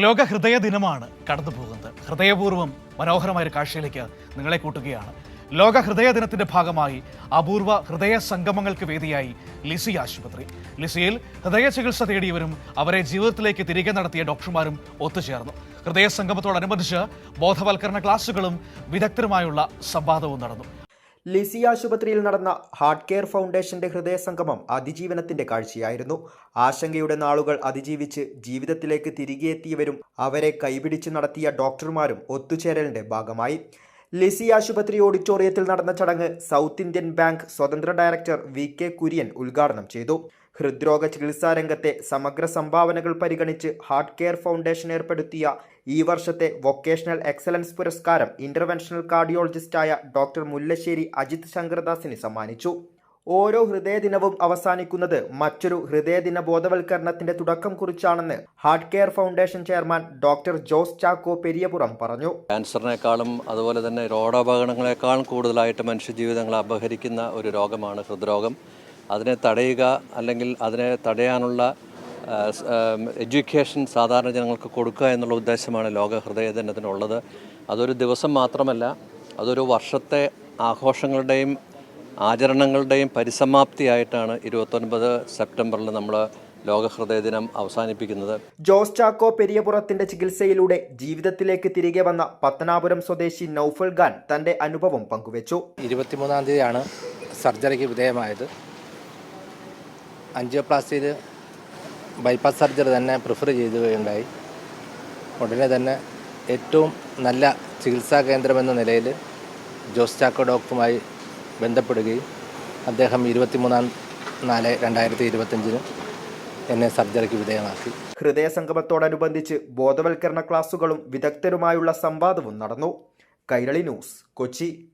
ലോക ഹൃദയ ദിനമാണ് കടന്നു പോകുന്നത് ഹൃദയപൂർവം മനോഹരമായ ഒരു കാഴ്ചയിലേക്ക് നിങ്ങളെ കൂട്ടുകയാണ്. ലോക ഹൃദയ ദിനത്തിന്റെ ഭാഗമായി അപൂർവ ഹൃദയ സംഗമങ്ങൾക്ക് വേദിയായി ലിസി ആശുപത്രി. ലിസിയിൽ ഹൃദയ ചികിത്സ തേടിയവരും അവരെ ജീവിതത്തിലേക്ക് തിരികെ നടത്തിയ ഡോക്ടർമാരും ഒത്തുചേർന്നു. ഹൃദയ സംഗമത്തോടനുബന്ധിച്ച് ബോധവൽക്കരണ ക്ലാസുകളും വിദഗ്ധരുമായുള്ള സംവാദവും നടന്നു. ലിസി ആശുപത്രിയിൽ നടന്ന ഹാർട്ട് കെയർ ഫൗണ്ടേഷന്റെ ഹൃദയ സംഗമം അതിജീവനത്തിന്റെ കാഴ്ചയായിരുന്നു. ആശങ്കയുടെ നാളുകൾ അതിജീവിച്ച് ജീവിതത്തിലേക്ക് തിരികെ എത്തിയവരും അവരെ കൈപിടിച്ച് നടത്തിയ ഡോക്ടർമാരും ഒത്തുചേരലിന്റെ ഭാഗമായി. ലിസി ആശുപത്രി ഓഡിറ്റോറിയത്തിൽ നടന്ന ചടങ്ങ് സൗത്ത് ഇന്ത്യൻ ബാങ്ക് സ്വതന്ത്ര ഡയറക്ടർ വി കെ കുര്യൻ ഉദ്ഘാടനം ചെയ്തു. ഹൃദ്രോഗ ചികിത്സാ രംഗത്തെ സമഗ്ര സംഭാവനകൾ പരിഗണിച്ച് ഹാർട്ട് കെയർ ഫൗണ്ടേഷൻ ഏർപ്പെടുത്തിയ ഈ വർഷത്തെ വൊക്കേഷണൽ എക്സലൻസ് പുരസ്കാരം ഇന്റർവെൻഷണൽ കാർഡിയോളജിസ്റ്റായ ഡോക്ടർ മുല്ലശ്ശേരി അജിത് ശങ്കർദാസിന് സമ്മാനിച്ചു. ഓരോ ഹൃദയദിനവും അവസാനിക്കുന്നത് മറ്റൊരു ഹൃദയദിന ബോധവൽക്കരണത്തിന്റെ തുടക്കം കുറിച്ചാണെന്ന് heart care foundation chairman doctor Jose Chacko Periyapuram പറഞ്ഞു. ക്യാൻസറിനേക്കാളും അതുപോലെ തന്നെ റോഡപകടങ്ങളെക്കാളും കൂടുതലായിട്ട് മനുഷ്യജീവിതങ്ങളെ അപഹരിക്കുന്ന ഒരു രോഗമാണ് ഹൃദ്രോഗം. അതിനെ തടയുക അല്ലെങ്കിൽ അതിനെ തടയാനുള്ള എഡ്യൂക്കേഷൻ സാധാരണ ജനങ്ങൾക്ക് കൊടുക്കുക എന്നുള്ള ഉദ്ദേശമാണ് ലോക ഹൃദയ ദിനത്തിനുള്ളത്. അതൊരു ദിവസം മാത്രമല്ല അതൊരു വർഷത്തെ ആഘോഷങ്ങളുടെയും ആചരണങ്ങളുടെയും പരിസമാപ്തിയായിട്ടാണ് ഇരുപത്തൊൻപത് സെപ്റ്റംബറിൽ നമ്മൾ ലോക ഹൃദയ ദിനം അവസാനിപ്പിക്കുന്നത്. ജോസ് ചാക്കോ പെരിയപുറത്തിന്റെ ചികിത്സയിലൂടെ ജീവിതത്തിലേക്ക് തിരികെ വന്ന പത്തനാപുരം സ്വദേശി നൌഫൽ ഖാൻ തന്റെ അനുഭവം പങ്കുവച്ചു. ഇരുപത്തിമൂന്നാം തീയതിയാണ് സർജറിക്ക് വിധേയമായത്. അഞ്ചിയോപ്ലാസ്റ്റിയിൽ ബൈപ്പാസ് സർജറി തന്നെ പ്രിഫർ ചെയ്യുകയുണ്ടായി ഉടനെ തന്നെ ഏറ്റവും നല്ല ചികിത്സാ കേന്ദ്രമെന്ന നിലയിൽ ജോസ് ചാക്കോ ഡോക്ടറുമായി ബന്ധപ്പെടുകയും അദ്ദേഹം ഇരുപത്തിമൂന്നാം നാല് രണ്ടായിരത്തി ഇരുപത്തഞ്ചിന് എന്നെ സർജറിക്ക് വിധേയമാക്കി. ഹൃദയ സംഗമത്തോടനുബന്ധിച്ച് ബോധവൽക്കരണ ക്ലാസുകളും വിദഗ്ധരുമായുള്ള സംവാദവും നടന്നു. കൈരളി ന്യൂസ് കൊച്ചി.